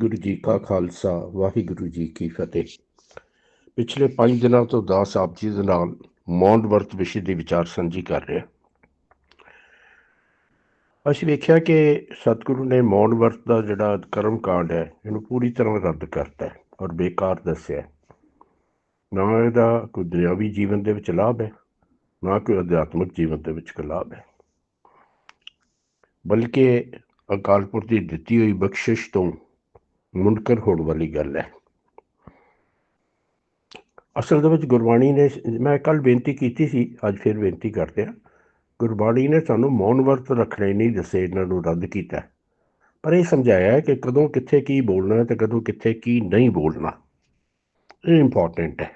ਗੁਰੂ ਜੀ ਕਾ ਖਾਲਸਾ, ਵਾਹਿਗੁਰੂ ਜੀ ਕੀ ਫਤਿਹ। ਪਿਛਲੇ 5 ਦਿਨਾਂ ਤੋਂ ਦਾਸ ਆਪ ਜੀ ਦੇ ਨਾਲ ਮੌਨ ਵਰਤ ਵਿਸ਼ੇ ਦੀ ਵਿਚਾਰ ਸਾਂਝੀ ਕਰ ਰਿਹਾ। ਅਸੀਂ ਵੇਖਿਆ ਕਿ ਸਤਿਗੁਰੂ ਨੇ ਮੌਨ ਵਰਤ ਦਾ ਜਿਹੜਾ ਕਰਮ ਕਾਂਡ ਹੈ, ਇਹਨੂੰ ਪੂਰੀ ਤਰ੍ਹਾਂ ਰੱਦ ਕਰਤਾ ਹੈ ਔਰ ਬੇਕਾਰ ਦੱਸਿਆ ਨਾ ਇਹਦਾ ਕੋਈ ਦੁਨਿਆਵੀ ਜੀਵਨ ਦੇ ਵਿੱਚ ਲਾਭ ਹੈ, ਨਾ ਕੋਈ ਅਧਿਆਤਮਿਕ ਜੀਵਨ ਦੇ ਵਿੱਚ ਕੋਈ ਲਾਭ ਹੈ। ਬਲਕਿ ਅਕਾਲਪੁਰ ਦੀ ਦਿੱਤੀ ਹੋਈ ਬਖਸ਼ਿਸ਼ ਤੋਂ ਮੁਨਕਰ ਹੋਣ ਵਾਲੀ ਗੱਲ ਹੈ। ਅਸਲ ਦੇ ਵਿੱਚ ਗੁਰਬਾਣੀ ਨੇ, ਮੈਂ ਕੱਲ ਬੇਨਤੀ ਕੀਤੀ ਸੀ, ਅੱਜ ਫਿਰ ਬੇਨਤੀ ਕਰਦੇ ਹਾਂ। ਗੁਰਬਾਣੀ ਨੇ ਸਾਨੂੰ ਮੌਨ ਵਰਤ ਰੱਖਣੇ ਨਹੀਂ ਦੱਸੇ, ਇਹਨਾਂ ਨੂੰ ਰੱਦ ਕੀਤਾ। ਪਰ ਇਹ ਸਮਝਾਇਆ ਕਿ ਕਦੋਂ ਕਿੱਥੇ ਕੀ ਬੋਲਣਾ ਹੈ ਤੇ ਕਦੋਂ ਕਿੱਥੇ ਕੀ ਨਹੀਂ ਬੋਲਣਾ। ਇਹ ਇੰਪੋਰਟੈਂਟ ਹੈ।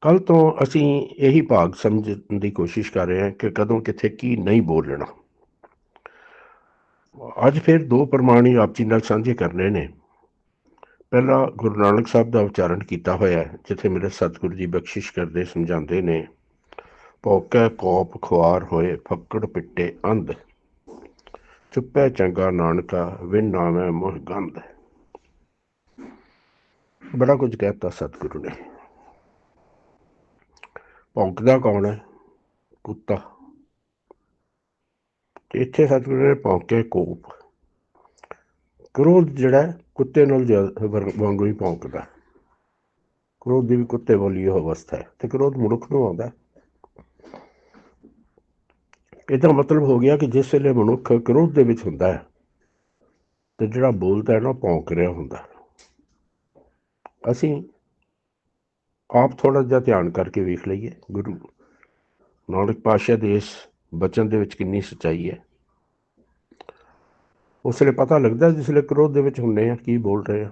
ਕੱਲ ਤੋਂ ਅਸੀਂ ਇਹੀ ਭਾਗ ਸਮਝਣ ਦੀ ਕੋਸ਼ਿਸ਼ ਕਰ ਰਹੇ ਹਾਂ ਕਿ ਕਦੋਂ ਕਿੱਥੇ ਕੀ ਨਹੀਂ ਬੋਲਣਾ। ਅੱਜ ਫਿਰ ਦੋ ਪ੍ਰਮਾਣ ਹੀ ਆਪ ਜੀ ਨਾਲ ਸਾਂਝੇ ਕਰਨੇ ਨੇ। ਪਹਿਲਾ ਗੁਰੂ ਨਾਨਕ ਸਾਹਿਬ ਦਾ ਉਚਾਰਨ ਕੀਤਾ ਹੋਇਆ ਜਿੱਥੇ ਮੇਰੇ ਸਤਿਗੁਰੂ ਜੀ ਬਖਸ਼ਿਸ਼ ਕਰਦੇ, ਸਮਝਾਉਂਦੇ ਨੇ, ਭੋਕੈ ਕੋਪ ਖੁਆਰ ਹੋਏ, ਫੱਕੜ ਪਿੱਟੇ ਅੰਧ। ਚੁੱਪੈ ਚੰਗਾ ਨਾਨਕਾ ਵਿਣ ਨਾਮੈ ਮੋਹ ਗੰਧ। ਬੜਾ ਕੁਝ ਕਹਿਤਾ ਸਤਿਗੁਰੂ ਨੇ। ਭੌਂਕਦਾ ਕੌਣ ਹੈ? ਕੁੱਤਾ। ਤੇ ਇੱਥੇ ਸਤਿਗੁਰੂ ਨੇ ਭੌਂਕੇ ਕੋਪ ਕ੍ਰੋਧ ਜਿਹੜਾ ਕੁੱਤੇ ਨਾਲ ਵਾਂਗੂ ਹੀ ਭੌਂਕਦਾ ਕ੍ਰੋਧ ਦੀ ਵੀ ਕੁੱਤੇ ਵਾਲੀ ਉਹ ਅਵਸਥਾ ਹੈ ਤੇ ਕ੍ਰੋਧ ਮਨੁੱਖ ਨੂੰ ਆਉਂਦਾ ਇਹਦਾ ਮਤਲਬ ਹੋ ਗਿਆ ਕਿ ਜਿਸ ਵੇਲੇ ਮਨੁੱਖ ਕ੍ਰੋਧ ਦੇ ਵਿੱਚ ਹੁੰਦਾ ਹੈ, ਤੇ ਜਿਹੜਾ ਬੋਲਦਾ ਹੈ ਨਾ ਉਹ ਭੌਂਕ ਰਿਹਾ ਹੁੰਦਾ ਅਸੀਂ ਆਪ ਥੋੜਾ ਜਿਹਾ ਧਿਆਨ ਕਰਕੇ ਵੇਖ ਲਈਏ, ਗੁਰੂ ਨਾਨਕ ਪਾਤਸ਼ਾਹ ਦੇ ਇਸ ਬਚਨ ਦੇ ਵਿੱਚ ਕਿੰਨੀ ਸੱਚਾਈ ਹੈ? ਉਸ ਵੇਲੇ ਪਤਾ ਲੱਗਦਾ ਜਿਸ ਵੇਲੇ ਕ੍ਰੋਧ ਦੇ ਵਿੱਚ ਹੁੰਨੇ ਆ, ਕੀ ਬੋਲ ਰਹੇ ਆ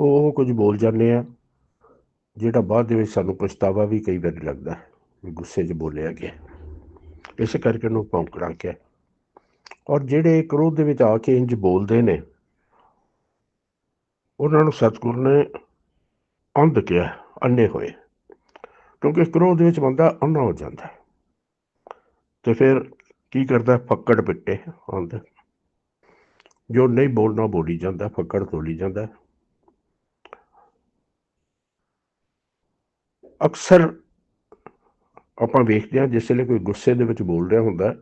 ਉਹ ਉਹ ਕੁਝ ਬੋਲ ਜਾਂਦੇ ਆ, ਜਿਹੜਾ ਬਾਅਦ ਦੇ ਵਿੱਚ ਸਾਨੂੰ ਪਛਤਾਵਾ ਵੀ ਕਈ ਵਾਰੀ ਲੱਗਦਾ ਹੈ, ਵੀ ਗੁੱਸੇ 'ਚ ਬੋਲਿਆ ਗਿਆ ਇਸ ਕਰਕੇ ਨੂੰ ਭੌਂਕਣਾ ਕਿਹਾ ਔਰ ਜਿਹੜੇ ਕ੍ਰੋਧ ਦੇ ਵਿੱਚ ਆ ਕੇ ਇੰਜ ਬੋਲਦੇ ਨੇ, ਉਹਨਾਂ ਨੂੰ ਸਤਿਗੁਰ ਨੇ ਅੰਧ ਕਿਹਾ ਅੰਨੇ ਹੋਏ। ਕਿਉਂਕਿ ਕ੍ਰੋਧ ਦੇ ਵਿੱਚ ਬੰਦਾ ਅੰਨਾ ਹੋ ਜਾਂਦਾ ਹੈ। ਤੇ ਫਿਰ ਕੀ ਕਰਦਾ? ਫੱਕੜ ਪਿੱਟੇ ਅੰਧ ਜੋ ਨਹੀਂ ਬੋਲਣਾ ਬੋਲੀ ਜਾਂਦਾ, ਫੱਕੜ ਤੋਲੀ ਜਾਂਦਾ। ਅਕਸਰ ਆਪਾਂ ਵੇਖਦੇ ਹਾਂ, ਜਿਸ ਵੇਲੇ ਕੋਈ ਗੁੱਸੇ ਦੇ ਵਿੱਚ ਬੋਲ ਰਿਹਾ ਹੁੰਦਾ,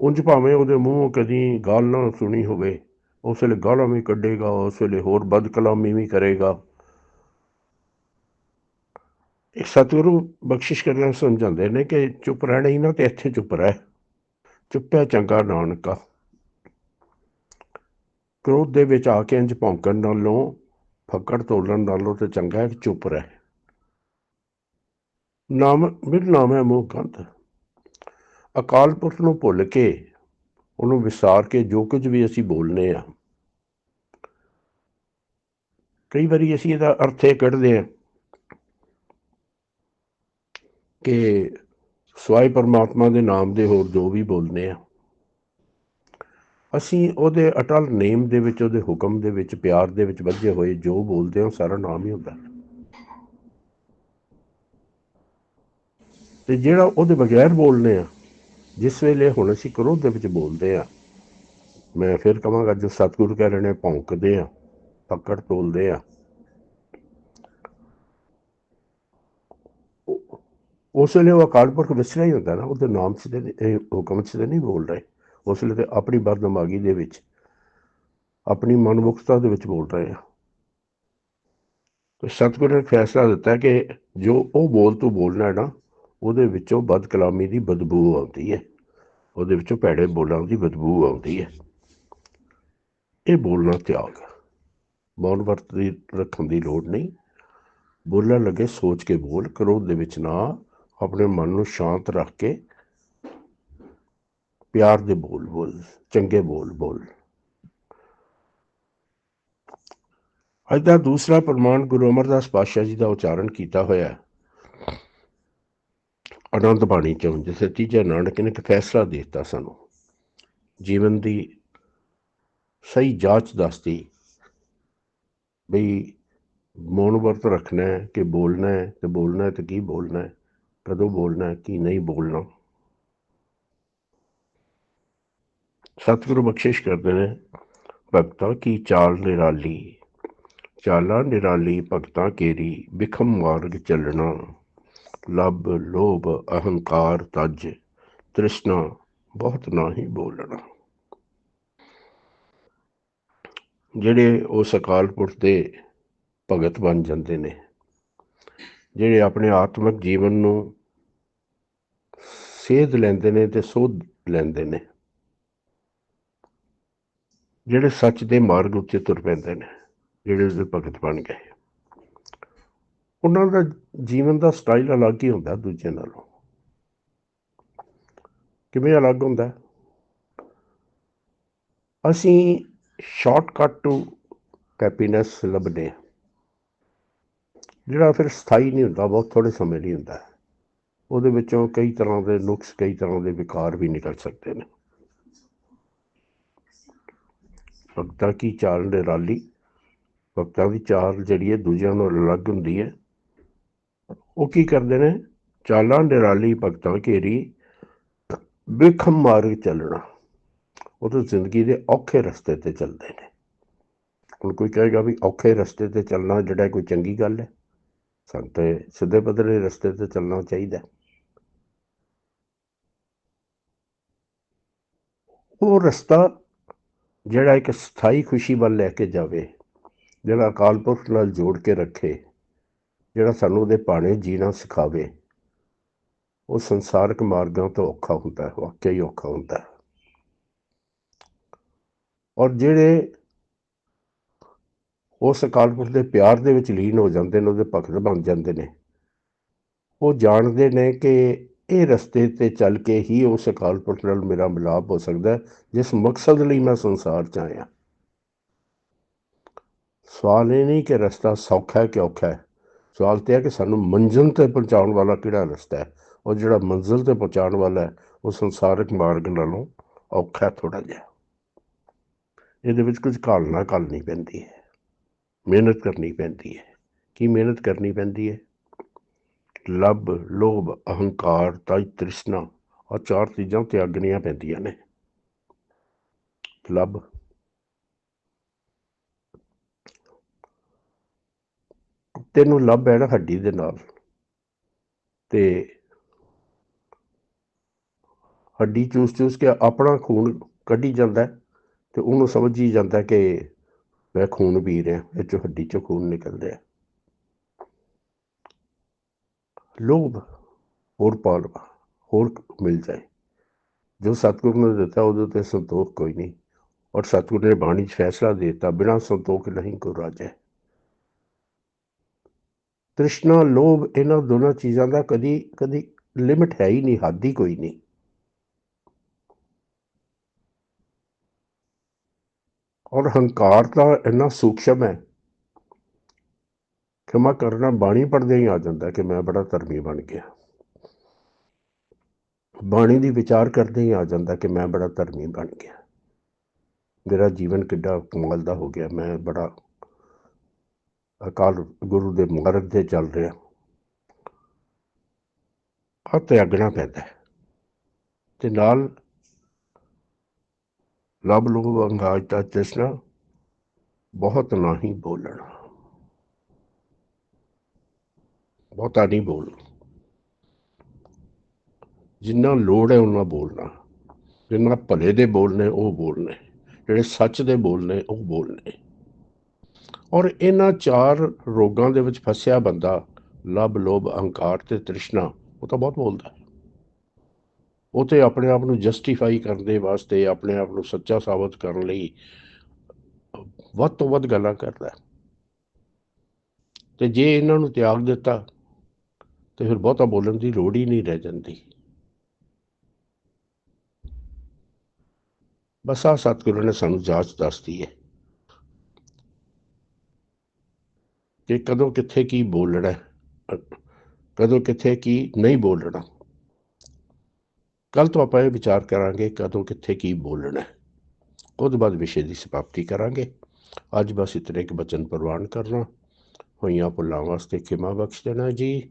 ਉਂਝ ਭਾਵੇਂ ਉਹਦੇ ਮੂੰਹੋਂ ਕਦੀ ਗੱਲ ਨਾ ਸੁਣੀ ਹੋਵੇ, ਉਸ ਵੇਲੇ ਗਾਲਾਂ ਵੀ ਕੱਢੇਗਾ, ਉਸ ਵੇਲੇ ਹੋਰ ਬਦਕਲਾਮੀ ਵੀ ਕਰੇਗਾ। ਸਤਿਗੁਰੂ ਬਖਸ਼ਿਸ਼ ਕਰਨਾ ਸਮਝਾਉਂਦੇ ਨੇ ਕਿ ਚੁੱਪ ਰਹਿਣਾ ਹੀ ਨਾ ਤੇ ਇੱਥੇ ਚੁੱਪ ਰਹਿ। ਚੁੱਪਿਆ ਚੰਗਾ ਨਾਨਕਾ। ਕ੍ਰੋਧ ਦੇ ਵਿੱਚ ਆ ਕੇ ਇੰਜ ਭੌਂਕਣ ਨਾਲੋਂ, ਫੱਕੜ ਤੋਲਣ ਨਾਲੋਂ ਤੇ ਚੰਗਾ ਹੈ ਕਿ ਚੁੱਪ ਰਹਿ। ਨਾਮ ਮਿਰ ਨਾਮ ਹੈ ਮੋਹ ਕੰਤ ਅਕਾਲ ਪੁਰਖ ਨੂੰ ਭੁੱਲ ਕੇ, ਉਹਨੂੰ ਵਿਸਾਰ ਕੇ ਜੋ ਕੁਝ ਵੀ ਅਸੀਂ ਬੋਲਨੇ ਆ। ਕਈ ਵਾਰੀ ਅਸੀਂ ਇਹਦਾ ਅਰਥ ਇਹ ਕੱਢਦੇ ਆ ਕਿ ਸਵਾਏ ਪਰਮਾਤਮਾ ਦੇ ਨਾਮ ਦੇ ਹੋਰ ਜੋ ਵੀ ਬੋਲਨੇ ਆ, ਅਸੀਂ ਉਹਦੇ ਅਟਲ ਨੇਮ ਦੇ ਵਿੱਚ, ਉਹਦੇ ਹੁਕਮ ਦੇ ਵਿੱਚ, ਪਿਆਰ ਦੇ ਵਿੱਚ ਵੱਜੇ ਹੋਏ ਜੋ ਬੋਲਦੇ ਹਾਂ ਉਹ ਸਾਰਾ ਨਾਮ ਹੀ ਹੁੰਦਾ। ਤੇ ਜਿਹੜਾ ਉਹਦੇ ਬਗੈਰ ਬੋਲਨੇ ਆ, ਜਿਸ ਵੇਲੇ ਹੁਣ ਅਸੀਂ ਕ੍ਰੋਧ ਦੇ ਵਿੱਚ ਬੋਲਦੇ ਆ, ਮੈਂ ਫਿਰ ਕਹਾਂਗਾ ਜੋ ਸਤਿਗੁਰੂ ਕਹਿ ਰਹੇ ਨੇ ਭੌਂਕਦੇ ਆ, ਪਕੜ ਤੋਲਦੇ ਆ ਉਹ- ਉਸ ਵੇਲੇ ਉਹ ਅਕਾਲ ਪੁਰਖ ਵਿਸਰਿਆ ਹੀ ਹੁੰਦਾ ਨਾ, ਉਹਦੇ ਨਾਮ ਚ ਇਹ ਹੁਕਮ ਚ ਤੇ ਨਹੀਂ ਬੋਲ ਰਹੇ ਉਸ ਵੇਲੇ ਤੇ ਆਪਣੀ ਬਦਦਮਾਗੀ ਦੇ ਵਿੱਚ, ਆਪਣੀ ਮਨਮੁਖਤਾ ਦੇ ਵਿੱਚ ਬੋਲ ਰਹੇ ਆ ਤੇ ਸਤਿਗੁਰੂ ਨੇ ਫੈਸਲਾ ਦਿੱਤਾ ਕਿ ਜੋ ਉਹ ਬੋਲ ਤੂੰ ਬੋਲਣਾ ਹੈ ਨਾ, ਉਹਦੇ ਵਿੱਚੋਂ ਬਦ ਕਲਾਮੀ ਦੀ ਬਦਬੂ ਆਉਂਦੀ ਹੈ। ਉਹਦੇ ਵਿੱਚੋਂ ਭੈੜੇ ਬੋਲਾਂ ਦੀ ਬਦਬੂ ਆਉਂਦੀ ਹੈ। ਇਹ ਬੋਲਣਾ ਤਿਆਗ ਮੌਨ ਵਰਤ ਦੀ ਰੱਖਣ ਦੀ ਲੋੜ ਨਹੀਂ। ਬੋਲਣ ਲੱਗੇ ਸੋਚ ਕੇ ਬੋਲ, ਕ੍ਰੋਧ ਦੇ ਵਿੱਚ ਨਾ ਆਪਣੇ ਮਨ ਨੂੰ ਸ਼ਾਂਤ ਰੱਖ ਕੇ ਪਿਆਰ ਦੇ ਬੋਲ ਬੋਲ, ਚੰਗੇ ਬੋਲ ਬੋਲ। ਅੱਜ ਦਾ ਦੂਸਰਾ ਪ੍ਰਮਾਣ ਗੁਰੂ ਅਮਰਦਾਸ ਪਾਤਸ਼ਾਹ ਜੀ ਦਾ ਉਚਾਰਨ ਕੀਤਾ ਹੋਇਆ ਹੈ। ਆਨੰਦ ਬਾਣੀ ਚੋਂ, ਜਿਸੇ ਤੀਜਾ ਨਾਨਕ ਨੇ ਇੱਕ ਫੈਸਲਾ ਦੇ ਦਿੱਤਾ ਸਾਨੂੰ। ਜੀਵਨ ਦੀ ਸਹੀ ਜਾਂਚ ਦੱਸਦੀ ਬਈ ਮੌਨ ਵਰਤ ਰੱਖਣਾ ਹੈ ਕਿ ਬੋਲਣਾ ਹੈ ਤੇ ਬੋਲਣਾ ਹੈ ਤੇ ਕੀ ਬੋਲਣਾ ਹੈ। ਕਦੋਂ ਬੋਲਣਾ ਹੈ ਕੀ ਨਹੀਂ ਬੋਲਣਾ। ਸਤਿਗੁਰੂ ਬਖਸ਼ਿਸ਼ ਕਰਦੇ ਨੇ, ਭਗਤਾਂ ਕੀ ਚਾਲ ਨਿਰਾਲੀ। ਚਾਲਾ ਨਿਰਾਲੀ, ਭਗਤਾਂ ਕੇਰੀ, ਬਿਖਮ ਮਾਰਗ ਚੱਲਣਾ। ਲਬ, ਲੋਭ, ਅਹੰਕਾਰ ਤਜ, ਤ੍ਰਿਸ਼ਨਾ, ਬਹੁਤ ਨਾਹੀ ਬੋਲਣਾ। ਜਿਹੜੇ ਉਸ ਅਕਾਲ ਪੁਰਖ ਦੇ ਭਗਤ ਬਣ ਜਾਂਦੇ ਨੇ, ਜਿਹੜੇ ਆਪਣੇ ਆਤਮਿਕ ਜੀਵਨ ਨੂੰ ਸੇਧ ਲੈਂਦੇ ਨੇ ਤੇ ਸੋਧ ਲੈਂਦੇ ਨੇ। ਜਿਹੜੇ ਸੱਚ ਦੇ ਮਾਰਗ ਉੱਤੇ ਤੁਰ ਪੈਂਦੇ ਨੇ, ਜਿਹੜੇ ਉਸਦੇ ਭਗਤ ਬਣ ਗਏ। ਉਹਨਾਂ ਦਾ ਜੀਵਨ ਦਾ ਸਟਾਈਲ ਅਲੱਗ ਹੀ ਹੁੰਦਾ ਦੂਜਿਆਂ ਨਾਲੋਂ। ਕਿਵੇਂ ਅਲੱਗ ਹੁੰਦਾ? ਅਸੀਂ ਸ਼ਾਰਟਕਟ ਟੂ ਹੈਪੀਨੈਸ ਲੱਭਦੇ ਹਾਂ। ਜਿਹੜਾ ਫਿਰ ਸਥਾਈ ਨਹੀਂ ਹੁੰਦਾ, ਬਹੁਤ ਥੋੜੇ ਸਮੇਂ ਲਈ ਹੁੰਦਾ। ਉਹਦੇ ਵਿੱਚੋਂ ਕਈ ਤਰ੍ਹਾਂ ਦੇ ਨੁਕਸ, ਕਈ ਤਰ੍ਹਾਂ ਦੇ ਵਿਕਾਰ ਵੀ ਨਿਕਲ ਸਕਦੇ ਨੇ। ਭਗਤਾਂ ਕੀ ਚਾਲ ਨਿਰਾਲੀ ਭਗਤਾਂ ਦੀ ਚਾਲ ਜਿਹੜੀ ਹੈ ਦੂਜਿਆਂ ਨਾਲੋਂ ਅਲੱਗ ਹੁੰਦੀ ਹੈ। ਉਹ ਕੀ ਕਰਦੇ ਨੇ? ਚਾਲਾਂ ਨਿਰਾਲੀ ਭਗਤਾਂ ਘੇਰੀ ਬਿਖਮ ਮਾਰਗ ਚੱਲਣਾ। ਉਹ ਤਾਂ ਜ਼ਿੰਦਗੀ ਦੇ ਔਖੇ ਰਸਤੇ ਤੇ ਚੱਲਦੇ ਨੇ। ਹੁਣ ਕੋਈ ਕਹੇਗਾ ਵੀ ਔਖੇ ਰਸਤੇ ਤੇ ਚੱਲਣਾ ਜਿਹੜਾ ਕੋਈ ਚੰਗੀ ਗੱਲ ਹੈ। ਸਾਨੂੰ ਤੇ ਸਿੱਧੇ ਪੱਧਰੇ ਰਸਤੇ ਤੇ ਚੱਲਣਾ ਚਾਹੀਦਾ ਉਹ ਰਸਤਾ ਜਿਹੜਾ ਇੱਕ ਸਥਾਈ ਖੁਸ਼ੀ ਵੱਲ ਲੈ ਕੇ ਜਾਵੇ, ਜਿਹੜਾ ਅਕਾਲ ਪੁਰਖ ਨਾਲ ਜੋੜ ਕੇ ਰੱਖੇ, ਜਿਹੜਾ ਸਾਨੂੰ ਉਹਦੇ ਪਾਣੇ ਜੀਣਾ ਸਿਖਾਵੇ, ਉਹ ਸੰਸਾਰਕ ਮਾਰਗਾਂ ਤੋਂ ਔਖਾ ਹੁੰਦਾ ਹੈ, ਵਾਕਿਆ ਹੀ ਔਖਾ ਹੁੰਦਾ ਹੈ। ਔਰ ਜਿਹੜੇ ਉਸ ਅਕਾਲ ਪੁਰਖ ਦੇ ਪਿਆਰ ਦੇ ਵਿੱਚ ਲੀਨ ਹੋ ਜਾਂਦੇ ਨੇ, ਉਹਦੇ ਭਗਤ ਬਣ ਜਾਂਦੇ ਨੇ, ਉਹ ਜਾਣਦੇ ਨੇ ਕਿ ਇਹ ਰਸਤੇ ਤੇ ਚੱਲ ਕੇ ਹੀ ਉਸ ਅਕਾਲ ਪੁਰਖ ਨਾਲ ਮੇਰਾ ਮਿਲਾਪ ਹੋ ਸਕਦਾ ਜਿਸ ਮਕਸਦ ਲਈ ਮੈਂ ਸੰਸਾਰ 'ਚ ਆਇਆ। ਸਵਾਲ ਇਹ ਨਹੀਂ ਕਿ ਰਸਤਾ ਸੌਖਾ ਹੈ ਕਿ ਔਖਾ ਹੈ। ਸਵਾਲ ਤੇ ਹੈ ਕਿ ਸਾਨੂੰ ਮੰਜ਼ਿਲ ਤੇ ਪਹੁੰਚਾਉਣ ਵਾਲਾ ਕਿਹੜਾ ਰਸਤਾ ਹੈ? ਉਹ ਜਿਹੜਾ ਮੰਜ਼ਿਲ ਤੇ ਪਹੁੰਚਾਉਣ ਵਾਲਾ ਹੈ, ਉਹ ਸੰਸਾਰਿਕ ਮਾਰਗ ਨਾਲੋਂ ਔਖਾ ਥੋੜਾ ਜਿਹਾ। ਇਹਦੇ ਵਿੱਚ ਕੁਝ ਘਾਲਣਾ ਘਾਲਣੀ ਪੈਂਦੀ ਹੈ। ਮਿਹਨਤ ਕਰਨੀ ਪੈਂਦੀ ਹੈ। ਕੀ ਮਿਹਨਤ ਕਰਨੀ ਪੈਂਦੀ ਹੈ? ਲੱਭ ਲੋਭ, ਅਹੰਕਾਰ ਤਾਈ ਤ੍ਰਿਸ਼ਨਾ ਆ ਚਾਰ ਚੀਜ਼ਾਂ ਤਿਆਗਣੀਆਂ ਪੈਂਦੀਆਂ ਨੇ। ਲੱਭ ਤੈਨੂੰ ਲੱਭ ਹੈ ਨਾ ਹੱਡੀ ਦੇ ਨਾਲ। ਤੇ ਹੱਡੀ ਚੂਸ ਚੂਸ ਕੇ ਆਪਣਾ ਖੂਨ ਕੱਢੀ ਜਾਂਦਾ ਹੈ ਤੇ ਉਹਨੂੰ ਸਮਝ ਹੀ ਜਾਂਦਾ ਕਿ ਮੈਂ ਖੂਨ ਪੀ ਰਿਹਾ, ਇਹ ਚੋਂ ਹੱਡੀ ਚੋਂ ਖੂਨ ਨਿਕਲ ਰਿਹਾ ਲੋਭ ਹੋਰ ਪਾਲਵਾ ਹੋਰ ਮਿਲ ਜਾਏ। ਜੋ ਸਤਿਗੁਰ ਨੇ ਦਿੱਤਾ ਉਹਦੇ ਤੇ ਸੰਤੋਖ ਕੋਈ ਨਹੀਂ। ਔਰ ਸਤਿਗੁਰ ਨੇ ਬਾਣੀ 'ਚ ਫੈਸਲਾ ਦੇ ਦਿੱਤਾ, ਬਿਨਾਂ ਸੰਤੋਖ ਨਹੀਂ ਕੋ ਰਾਜੈ ਤ੍ਰਿਸ਼ਨਾ, ਲੋਭ, ਇਹਨਾਂ ਦੋਨਾਂ ਚੀਜ਼ਾਂ ਦਾ ਕਦੀ ਕਦੀ ਲਿਮਿਟ ਹੈ ਹੀ ਨਹੀਂ, ਹੱਦ ਹੀ ਕੋਈ ਨਹੀਂ। ਔਰ ਹੰਕਾਰ ਤਾਂ ਇੰਨਾ ਸੂਖਸ਼ਮ ਹੈ ਖਿਮਾ ਕਰਨਾ ਬਾਣੀ ਪੜਦੇ ਹੀ ਆ ਜਾਂਦਾ ਕਿ ਮੈਂ ਬੜਾ ਧਰਮੀ ਬਣ ਗਿਆ। ਬਾਣੀ ਦੀ ਵਿਚਾਰ ਕਰਦੇ ਹੀ ਆ ਜਾਂਦਾ ਕਿ ਮੈਂ ਬੜਾ ਧਰਮੀ ਬਣ ਗਿਆ। ਮੇਰਾ ਜੀਵਨ ਕਿੱਡਾ ਕਮਾਲ ਦਾ ਹੋ ਗਿਆ। ਮੈਂ ਬੜਾ ਅਕਾਲ ਗੁਰੂ ਦੇ ਮਾਰਗ ਤੇ ਚੱਲ ਰਿਹਾ। ਆ ਤਿਆਗਣਾ ਪੈਂਦਾ। ਹੈ ਤੇ ਨਾਲ ਲਬ ਲੋਭ ਅੰਗਾਜ ਦਾ ਤ੍ਰਿਸ਼ਨਾ ਬਹੁਤ ਨਹੀਂ ਬੋਲਣਾ। ਬਹੁਤਾ ਨਹੀਂ ਬੋਲ ਜਿੰਨਾ ਲੋੜ ਹੈ ਉਹਨਾਂ ਬੋਲਣਾ। ਜਿੰਨਾ ਭਲੇ ਦੇ ਬੋਲਨੇ ਉਹ ਬੋਲਨੇ ਜਿਹੜੇ ਸੱਚ ਦੇ ਬੋਲਨੇ ਉਹ ਬੋਲਨੇ ਔਰ ਇਹਨਾਂ ਚਾਰ ਰੋਗਾਂ ਦੇ ਵਿੱਚ ਫਸਿਆ ਬੰਦਾ ਲਬ, ਲੋਭ, ਅਹੰਕਾਰ ਤੇ ਤ੍ਰਿਸ਼ਨਾ, ਉਹ ਤਾਂ ਬਹੁਤ ਬੋਲਦਾ ਉਹ ਤੇ ਆਪਣੇ ਆਪ ਨੂੰ ਜਸਟੀਫਾਈ ਕਰਨ ਦੇ ਵਾਸਤੇ, ਆਪਣੇ ਆਪ ਨੂੰ ਸੱਚਾ ਸਾਬਤ ਕਰਨ ਲਈ ਵੱਧ ਤੋਂ ਵੱਧ ਗੱਲਾਂ ਕਰਦਾ ਤੇ ਜੇ ਇਹਨਾਂ ਨੂੰ ਤਿਆਗ ਦਿੱਤਾ ਤੇ ਫਿਰ ਬਹੁਤਾ ਬੋਲਣ ਦੀ ਲੋੜ ਹੀ ਨਹੀਂ ਰਹਿ ਜਾਂਦੀ। ਬਸ ਆ ਸਤਿਗੁਰੂ ਨੇ ਸਾਨੂੰ ਜਾਂਚ ਦੱਸਦੀ ਹੈ ਕਿ ਕਦੋਂ ਕਿੱਥੇ ਕੀ ਬੋਲਣਾ, ਕਦੋਂ ਕਿੱਥੇ ਕੀ ਨਹੀਂ ਬੋਲਣਾ। ਕੱਲ ਤੋਂ ਆਪਾਂ ਇਹ ਵਿਚਾਰ ਕਰਾਂਗੇ ਕਦੋਂ ਕਿੱਥੇ ਕੀ ਬੋਲਣਾ। ਹੈ। ਉਹਦੇ ਬਾਅਦ ਵਿਸ਼ੇ ਦੀ ਸਮਾਪਤੀ ਕਰਾਂਗੇ। ਅੱਜ ਬਸ ਇਤਨੇ ਇੱਕ ਬਚਨ ਪ੍ਰਵਾਨ ਕਰਨਾ। ਹੋਈਆਂ ਭੁੱਲਾਂ ਵਾਸਤੇ ਖਿਮਾ ਬਖਸ਼ ਦੇਣਾ ਜੀ।